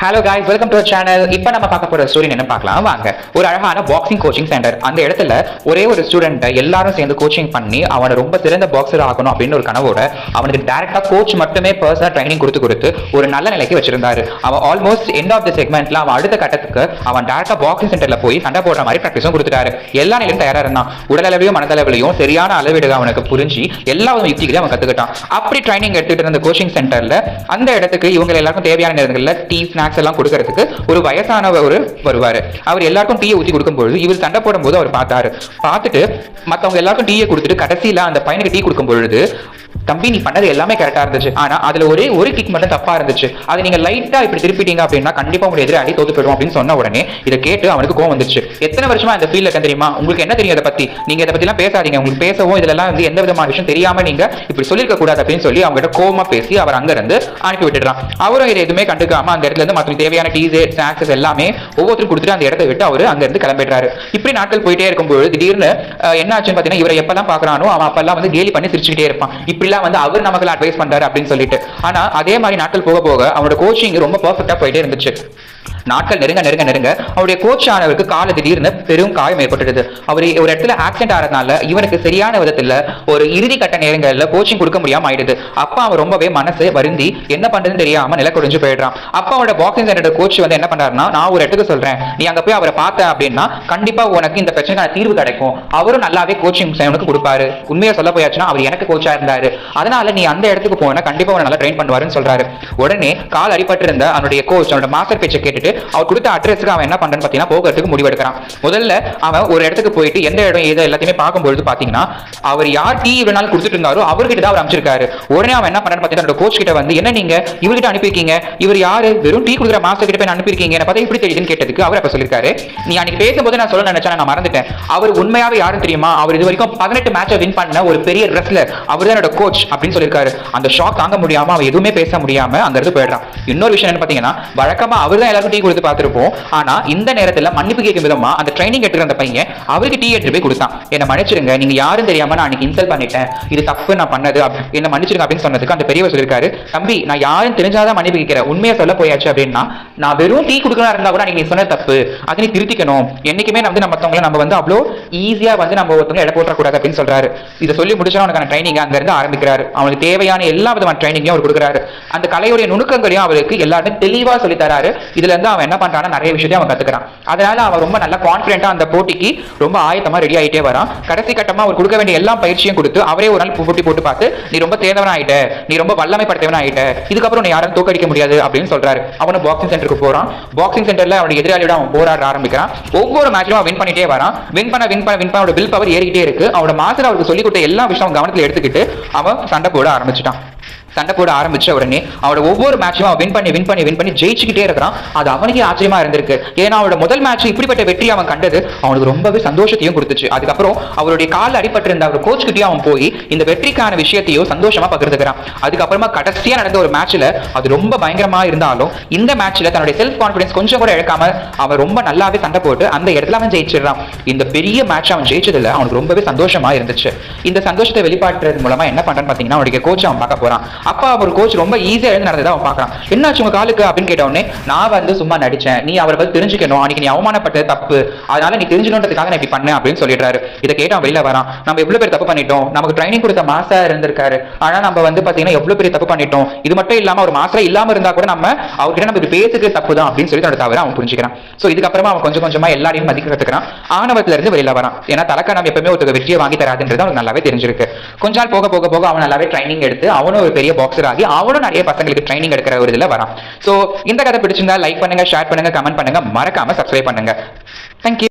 Hello guys welcome to channel இப்போ நம்ம பார்க்க போகிற ஸ்டோரி என்ன பார்க்கலாம். வாங்க. ஒரு அழகான பாக்ஸிங் கோச்சிங் சென்டர் அந்த இடத்துல ஒரே ஒரு ஸ்டூடெண்ட்டை எல்லாரும் சேர்ந்து கோச்சிங் பண்ணி அவனை ரொம்ப சிறந்த பாக்ஸர் ஆகணும் அப்படின்னு ஒரு கனவோட அவனுக்கு டேரெக்டாக கோச் மட்டுமே பர்சனல் ட்ரைனிங் கொடுத்து கொடுத்து ஒரு நல்ல நிலைக்கு வச்சிருந்தாரு. அவன் ஆல்மோஸ்ட் எண்ட் ஆஃப் த செக்மெண்ட்ல அவன் அடுத்த கட்டத்துக்கு அவன் டேரக்டா பாக்ஸிங் சென்டர்ல போய் சண்டை போடுற மாதிரி ப்ராக்டிஸும் கொடுத்துட்டாரு. எல்லா நிலையும் தயாராக இருந்தான். உடலளவையும் மனதளவிலையும் சரியான அளவீடு அவனுக்கு புரிஞ்சு எல்லா யுக்திகளையும் அவன் கற்றுக்கிட்டான் அப்படி ட்ரைனிங் எடுத்துகிட்டு இருந்த கோச்சிங் சென்டர்ல அந்த இடத்துக்கு இவங்க எல்லாருக்கும் தேவையான நேரங்களில் டீ ஸ்நாக்ஸ் எல்லாம் கொடுக்கறதுக்கு ஒரு வயசானவர் வருவார். அவர் எல்லாருக்கும் டீயை ஊற்றி கொடுக்கும்போது இவர் சண்டை போடும்போது அவர் பார்த்தாரு. பார்த்துட்டு மத்தவங்க எல்லாருக்கும் டீயை கொடுத்துட்டு கடைசியில அந்த பையனுக்கு டீ கொடுக்கும் பொழுது தம்பி நீ பண்ணது எல்லாமே கரெக்டா இருந்துச்சு. ஆனா அதுல ஒரே ஒரு கிக் மட்டும் தப்பா இருந்துச்சு. அதை நீங்க லைட்டா இப்படி திருப்பிட்டீங்க அப்படின்னா கண்டிப்பா உங்க எதிராளி தோத்து போயிடும் அப்படின்னு சொன்ன உடனே இதை கேட்டு அவனுக்கு கோவம் வந்துச்சு. எத்தனை வருஷமா இந்த ஃபீல்ட்ல இருக்க தெரியுமா? உங்களுக்கு என்ன தெரியும் இதை பத்தி? நீங்க இதை பற்றிலாம் பேசாதீங்க. உங்களுக்கு பேசவும் இதுல வந்து எந்த விதமான விஷயம் தெரியாம நீங்க இப்படி சொல்லியிருக்க கூடாது அப்படின்னு சொல்லி அவங்க கிட்ட கோவமா பேசி அவர் அங்க இருந்து அனுப்பி விட்டுடுறான். அவரும் இதை எதுவுமே கண்டுக்காம அந்த இடத்துல இருந்து மற்ற தேவையான டீஸ் ஸ்நாக்ஸ் எல்லாமே ஒவ்வொருத்தரும் கொடுத்துட்டு அந்த இடத்த விட்டு அவர் அங்க இருந்து கிளம்பிடுறாரு. இப்படி நாட்கள் போயிட்டே இருக்கும்போது திடீர்னு என்ன ஆச்சுன்னு பாத்தீங்கன்னா இவரை எப்பெல்லாம் பாக்குறானோ அவன் அப்பெல்லாம் வந்து கேலி பண்ணி சிரிச்சுட்டே இருப்பான். இப்படிலாம் வந்து அவர் நமக்கு அட்வைஸ் பண்றாரு அப்படின்னு சொல்லிட்டு. ஆனா அதே மாதிரி நாட்கள் போக போக அவனோட கோச்சிங் ரொம்ப பர்ஃபெக்டா போயிட்டே இருந்துச்சு. நாட்கள் நெருங்க நெருங்க நெருங்க அவருடைய கோச் ஆனவருக்கு கால திடீர்னு பெரும் காயம் ஏற்பட்டுருது அவர் ஒரு இடத்துல ஆக்சிடென்ட் ஆகிறதுனால இவனுக்கு சரியான விதத்தில் ஒரு இறுதி கட்ட நேரங்களில் கோச்சிங் கொடுக்க முடியாம ஆயிடுது. அப்பா அவன் ரொம்பவே மனசு வருந்தி என்ன பண்றதுன்னு தெரியாம நில குடிஞ்சு போயிடுறான். அப்பா அவரோட பாக்ஸிங் சென்டர் கோச் வந்து என்ன பண்றாருன்னா நான் ஒரு இடத்துக்கு சொல்றேன். நீ அங்க போய் அவரை பார்த்த அப்படின்னா கண்டிப்பா உனக்கு இந்த பிரச்சனைக்கான தீர்வு கிடைக்கும். அவரும் நல்லாவே கோச்சிங் உனக்கு கொடுப்பாரு. உண்மையா சொல்ல போயாச்சுன்னா அவர் எனக்கு கோச்சா இருந்தாரு. அதனால நீ அந்த இடத்துக்கு போனா கண்டிப்பா உன நல்லா ட்ரெயின் பண்ணுவாருன்னு சொல்றாரு. உடனே கால் அடிபட்டு இருந்த அவனுடைய கோச் அவனோட மாஸ்டர் பேச்சை கேட்டுட்டு அவர் கொடுத்த அட்ரஸ்க்கு அவன் என்ன பண்ணுறன்னு பார்த்தீங்கன்னா போகிறதுக்கு முடிவெடுக்கிறான். முதல்ல அவன் ஒரு இடத்துக்கு போயிட்டு எந்த இடம் ஏதோ எல்லாத்தையுமே பார்க்கும்பொழுது பார்த்தீங்கன்னா அவர் யார் டீ இவ்வளோ நாள் கொடுத்துட்டு இருந்தாரோ அவர்கிட்ட தான் அவர் அமைச்சிருக்காரு உடனே அவன் என்ன பண்றான்னு பார்த்தீங்கன்னா அவனோட கோச் கிட்ட வந்து என்ன நீங்கள் இவர்கிட்ட அனுப்பியிருக்கீங்க? இவர் யார்? வெறும் டீ கொடுக்குற மாஸ்டர் கிட்ட போய் அனுப்பியிருக்கீங்க? என்ன பார்த்தா இப்படி தெரியுதுன்னு கேட்டதுக்கு அவர் அப்போ சொல்லியிருக்காரு. நீ அன்னைக்கு பேசும்போது நான் சொல்ல நினைச்சேன் நான் மறந்துட்டேன். அவர் உண்மையாவே யாரும் தெரியுமா? அவர் இது வரைக்கும் பதினெட்டு மேட்சை வின் பண்ண ஒரு பெரிய ரெஸ்லர் அவர் தான் என்னோட கோச் அப்படின்னு சொல்லியிருக்காரு. அந்த ஷாக் தாங்க முடியாம அவன் எதுவுமே பேச முடியாம அங்கிருந்து போயிடுறான். இன்னொரு விஷயம் என்ன பார்த்தீங்கன்னா வழக்கமா அவர் தான் எல்லாருக்கும் டீ கொடுத்து பார்த்துருப்போம். ஆனா இந்த நேரத்துல மன்னிப்பு கேட்கும் விதமா அந்த ட்ரைனிங் எடுக்கிற அந்த பையன் அவருக்கு டீ எடுத்து போய் கொடுத்தான். என்ன மன்னிச்சிருங்க நீங்க யாரும் தெரியாம நான் அன்னைக்கு இன்சல்ட் பண்ணிட்டேன். இது தப்பு நான் பண்ணது என்ன மன்னிச்சிருங்க அப்படின்னு சொன்னதுக்கு அந்த பெரியவர் சொல்லியிருக்காரு. தம்பி நான் யாரும் தெரிஞ்சாதான் மன்னிப்பு கேட்கிறேன். உண்மையை சொல்ல போயாச்சு அப்படின்னா நான் வெறும் டீ கொடுக்கறதா இருந்தா கூட அன்னைக்கு சொன்ன தப்பு. அதை நீ திருத்திக்கணும். என்னைக்குமே வந்து நம்ம மத்தவங்கள நம்ம வந்து அவ்வளோ ஈஸியா வந்து நம்ம ஒருத்தவங்க இட போட்டக்கூடாது அப்படின்னு சொல்றாரு. இதை சொல்லி முடிச்சா அவனுக்கான ட்ரைனிங் அங்க இருந்து ஆரம்பிக்கிறாரு. அவனுக்கு தேவையான எல்லா விதமான ட்ரைனிங்கையும் அவர் கொடுக்குறாரு. அந்த கலையுடைய நுணுக்கங்களையும் அவருக்கு எல்லாருமே தெளிவா சொல்லி தராரு. இதுல இருந்து அவன் என்ன பண்றான்னா நிறைய விஷயத்தையும் அவன் கத்துக்கிறான். அதனால அவன் ரொம்ப நல்ல கான்பிடென்ட்டா அந்த போட்டிக்கு ரொம்ப ஆயத்தமா ரெடி ஆயிட்டே வரான். கடைசி கட்டமா அவர் கொடுக்க வேண்டிய எல்லா பயிற்சியும் கொடுத்து அவரே ஒரு நாள் போட்டி போட்டு பார்த்து நீ ரொம்ப தேர்ந்தவனா ஆயிட்ட நீ ரொம்ப வல்லமை படுத்தவனா ஆயிட்ட இதுக்கப்புறம் நீ யாரும் தோக்கடிக்க முடியாது அப்படின்னு சொல்றாரு. அவனும் பாக்ஸிங் சென்டருக்கு போறான். பாக்ஸிங் சென்டர்ல அவனுடைய எதிராளியோட அவன் போராட ஆரம்பிக்கிறான். ஒவ்வொரு மேட்ச்லும் அவன் வின் பண்ணிட்டே வரான். வின் பண்ண வின் பண்ண வின் பண்ண அவனோட வில் பவர் ஏறிக்கிட்டே இருக்கு. அவனோட மாஸ்டர் அவருக்கு சொல்லி கொடுத்த எல்லா விஷயம் அவன் கவனத்துல எடுத்துக்கிட்டு அவன் சண்டை போட ஆரம்பிச்சிட்டான். சண்டை போட ஆரம்பிச்ச உடனே அவனோட ஒவ்வொரு மேட்சும் அவன் வின் பண்ணி வின் பண்ணி வின் பண்ணி ஜெயிச்சுக்கிட்டே இருக்கிறான். அது அவனுக்கே ஆச்சரியமா இருந்திருக்கு. ஏன்னா அவனோட முதல் மேட்ச் இப்படிப்பட்ட வெற்றி அவன் கண்டது அவனுக்கு ரொம்பவே சந்தோஷத்தையும் கொடுத்துச்சு. அதுக்கப்புறம் அவருடைய கால் அடிபட்டிருந்த அவர் கோச் கிட்டயும் அவன் போய் இந்த வெற்றிக்கான விஷயத்தையோ சந்தோஷமா பகிர்ந்துக்கிறான். அதுக்கப்புறமா கடைசியா நடந்த ஒரு மேட்ச்ல அது ரொம்ப பயங்கரமா இருந்தாலும் இந்த மேட்ச்ல தன்னுடைய செல்ஃப் கான்பிடன்ஸ் கொஞ்சம் கூட இழக்காம அவன் ரொம்ப நல்லாவே சண்டை போட்டு அந்த இடத்துல அவன் ஜெயிச்சிடுறான். இந்த பெரிய மேட்ச் அவன் ஜெயிச்சதுல அவனுக்கு ரொம்பவே சந்தோஷமா இருந்துச்சு. இந்த சந்தோஷத்தை வெளிப்பாட்டுறது மூலமா என்ன பண்றான்னு பாத்தீங்கன்னா அவனுடைய கோச் அவன் பார்க்க போறான். அப்பா அவர் கோச் ரொம்ப ஈஸியா எழுந்து நடந்ததை அவன் பார்க்கறான். என்னாச்சு உங்க காலுக்கு? அப்படின்னு கேட்ட உடனே நான் வந்து சும்மா நடிச்சேன். நீ அவரை பத்தி தெரிஞ்சுக்கணும். அன்னைக்கு நீ அவமானப்பட்டது தப்பு. அதனால நீ தெரிஞ்சுக்கணுன்றதுக்காக நான் இப்படி பண்ணேன் அப்படின்னு சொல்லிடுறாரு. இதை கேட்டு அவன் வெளியில வரான். நம்ம எவ்வளவு பேர் தப்பு பண்ணிட்டோம். நமக்கு ட்ரைனிங் கொடுத்த மாஸ்டர் இருந்திருக்காரு. ஆனா நம்ம வந்து பாத்தீங்கன்னா எவ்வளவு பெரிய தப்பு பண்ணிட்டோம். இது மட்டும் இல்லாம ஒரு மாஸ்டர் இல்லாம இருந்தா கூட நம்ம அவர்கிட்ட நம்ம இது பேசுறது தப்பு தான் அப்படின்னு சொல்லி தன்னோட தவிர அவன் புரிஞ்சுக்கிறான். சோ இதுக்கப்புறமா அவன் கொஞ்சம் கொஞ்சமா எல்லாரையும் மதிக்க கத்துக்கிறான். ஆணவத்துல இருந்து வெளியில வரான். ஏன்னா தலக்கணம் எப்பவுமே ஒருத்தர் வெற்றியை வாங்கி தராதுன்றது அவனுக்கு நல்லாவே தெரிஞ்சிருக்கு. கொஞ்ச நாள் போக போக போக அவன் நல்லாவே ட்ரைனிங் எடுத்து அவனும் ஒரு பெரிய பாக்ஸர் ஆகி அவனும் நிறைய பசங்களுக்கு ட்ரைனிங் எடுக்கிற ஒரு இதுல வரான். ஸோ இந்த கதை பிடிச்சிருந்தா லைக் பண்ணுங்க ஷேர் பண்ணுங்க கமெண்ட் பண்ணுங்க. மறக்காம சப்ஸ்கிரைப் பண்ணுங்க. தேங்க்யூ